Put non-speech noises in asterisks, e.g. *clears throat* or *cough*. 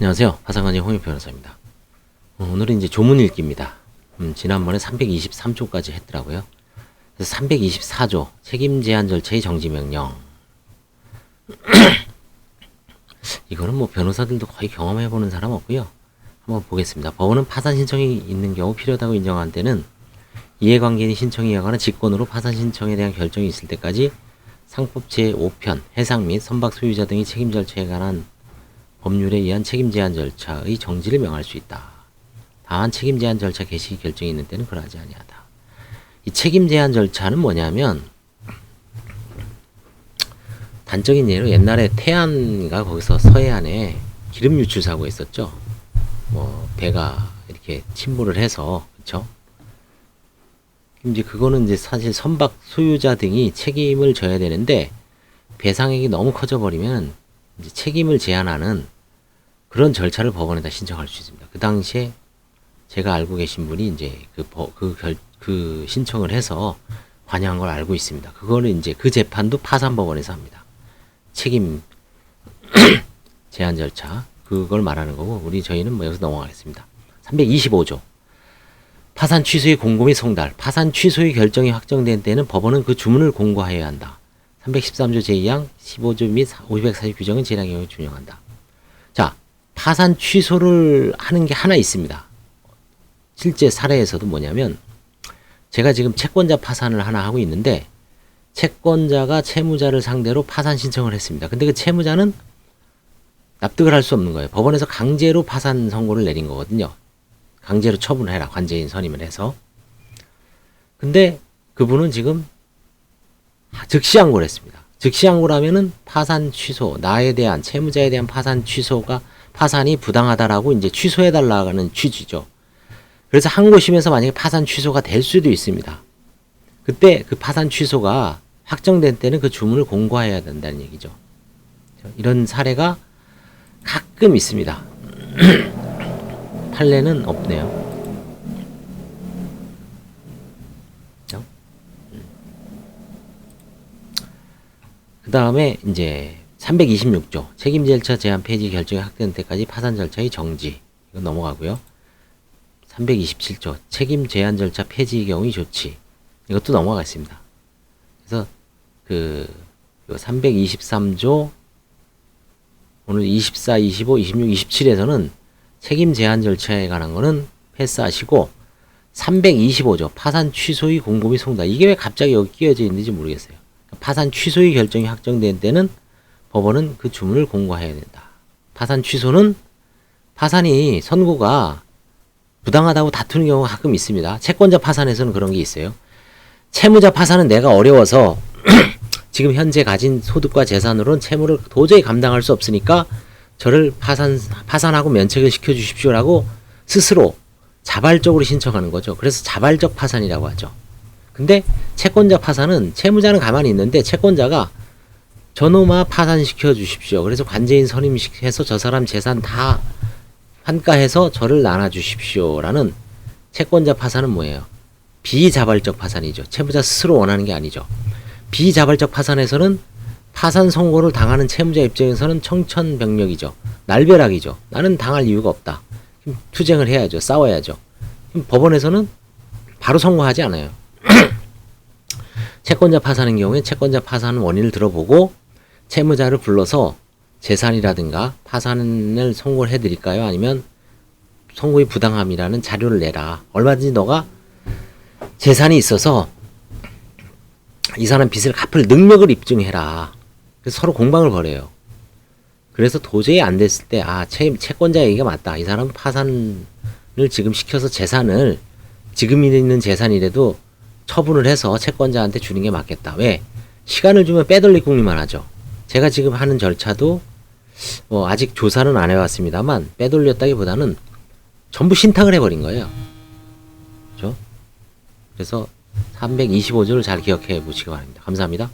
안녕하세요. 화상관의 홍익 변호사입니다. 어, 오늘은 이제 조문 읽기입니다. 음, 지난번에 323조까지 했더라고요. 그래서 324조 책임 제한 절차의 정지 명령. *clears throat* 이거는 뭐 변호사들도 거의 경험해 보는 사람 없고요. 한번 보겠습니다. 법원은 파산 신청이 있는 경우 필요하다고 인정한 때는 이해관계인 신청에 의하거나 직권으로 파산 신청에 대한 결정이 있을 때까지 상법 제5편 해상 및 선박 소유자 등의 책임 절차에 관한 법률에 의한 책임 제한 절차의 정지를 명할 수 있다. 다만 책임 제한 절차 개시 결정이 있는 때는 그러하지 아니하다. 이 책임 제한 절차는 뭐냐면 단적인 예로 옛날에 태안가 거기서 서해안에 기름 유출 사고 있었죠. 뭐 배가 이렇게 침몰을 해서 그렇죠. 이제 그거는 이제 사실 선박 소유자 등이 책임을 져야 되는데 배상액이 너무 커져 버리면 책임을 제한하는 그런 절차를 법원에다 신청할 수 있습니다. 그 당시에 제가 알고 계신 분이 이제 그, 버- 그, 결, 그 신청을 해서 관여한 걸 알고 있습니다. 그거는 이제 그 재판도 파산법원에서 합니다. 책임 *clears throat* 제한 절차 그걸 말하는 거고 우리 저희는 뭐 여기서 넘어가겠습니다. 325조 파산 취소의 공고 및 송달 파산 취소의 결정이 확정된 때는 법원은 그 주문을 공고하여야 한다. 313조 제2항 15조 및 540 규정은 재량의 경우 준용한다. 자, 파산 취소를 하는 게 하나 있습니다. 실제 사례에서도 뭐냐면 제가 지금 채권자 파산을 하나 하고 있는데 채권자가 채무자를 상대로 파산 신청을 했습니다. 근데 그 채무자는 납득을 할 수 없는 거예요. 법원에서 강제로 파산 선고를 내린 거거든요. 강제로 처분해라. 관제인 선임을 해서. 근데 그분은 지금 즉시 항고를 했습니다. 즉시 항고를 하면은 파산 취소, 나에 대한 채무자에 대한 파산 취소가 파산이 부당하다라고 이제 취소해 달라는 취지죠. 그래서 항고심에서 만약에 파산 취소가 될 수도 있습니다. 그때 그 파산 취소가 확정된 때는 그 주문을 공고해야 된다는 얘기죠. 이런 사례가 가끔 있습니다. *clears throat* 판례는 없네요. 그 다음에 이제 326조 책임 절차 제한 폐지 결정이 확정된 때까지 파산 절차의 정지 이거 넘어가고요. 327조 책임 제한 절차 폐지의 경우의 조치 이것도 넘어가겠습니다. 그래서 그 323조 오늘 24, 25, 26, 27에서는 책임 제한 절차에 관한 거는 패스하시고 325조 파산 취소의 공고 및 송달 이게 왜 갑자기 여기 끼어져 있는지 모르겠어요. 파산 취소의 결정이 확정된 때는 법원은 그 주문을 공고해야 된다. 파산 취소는 파산이 선고가 부당하다고 다투는 경우가 가끔 있습니다. 채권자 파산에서는 그런 게 있어요. 채무자 파산은 내가 어려워서 *clears throat* 지금 현재 가진 소득과 재산으로는 채무를 도저히 감당할 수 없으니까 저를 파산 파산하고 면책을 시켜 주십시오라고 스스로 자발적으로 신청하는 거죠. 그래서 자발적 파산이라고 하죠. 근데 채권자 파산은 채무자는 가만히 있는데 채권자가 저놈아 파산시켜 주십시오. 그래서 관제인 선임해서 저 사람 재산 다 환가해서 저를 나눠 주십시오라는 채권자 파산은 뭐예요? 비자발적 파산이죠. 채무자 스스로 원하는 게 아니죠. 비자발적 파산에서는 파산 선고를 당하는 채무자 입장에서는 청천벽력이죠. 날벼락이죠. 나는 당할 이유가 없다. 투쟁을 해야죠. 싸워야죠. 법원에서는 바로 선고하지 않아요. *clears throat* 채권자 파산인 경우에 채권자 파산 원인을 들어보고 채무자를 불러서 재산이라든가 파산을 선고를 해드릴까요? 아니면 선고의 부당함이라는 자료를 내라. 얼마든지 너가 재산이 있어서 이 사람 빚을 갚을 능력을 입증해라. 그래서 서로 공방을 벌여요. 그래서 도저히 안 됐을 때, 아, 채, 채권자 얘기가 맞다. 이 사람 파산을 지금 시켜서 재산을, 지금 있는 재산이라도 처분을 해서 채권자한테 주는 게 맞겠다. 왜? 시간을 주면 빼돌릴 궁리만 하죠. 제가 지금 하는 절차도, 뭐, 아직 조사는 안 해왔습니다만, 빼돌렸다기보다는 전부 신탁을 해버린 거예요. 그죠? 그래서 325조를 잘 기억해 보시기 바랍니다. 감사합니다.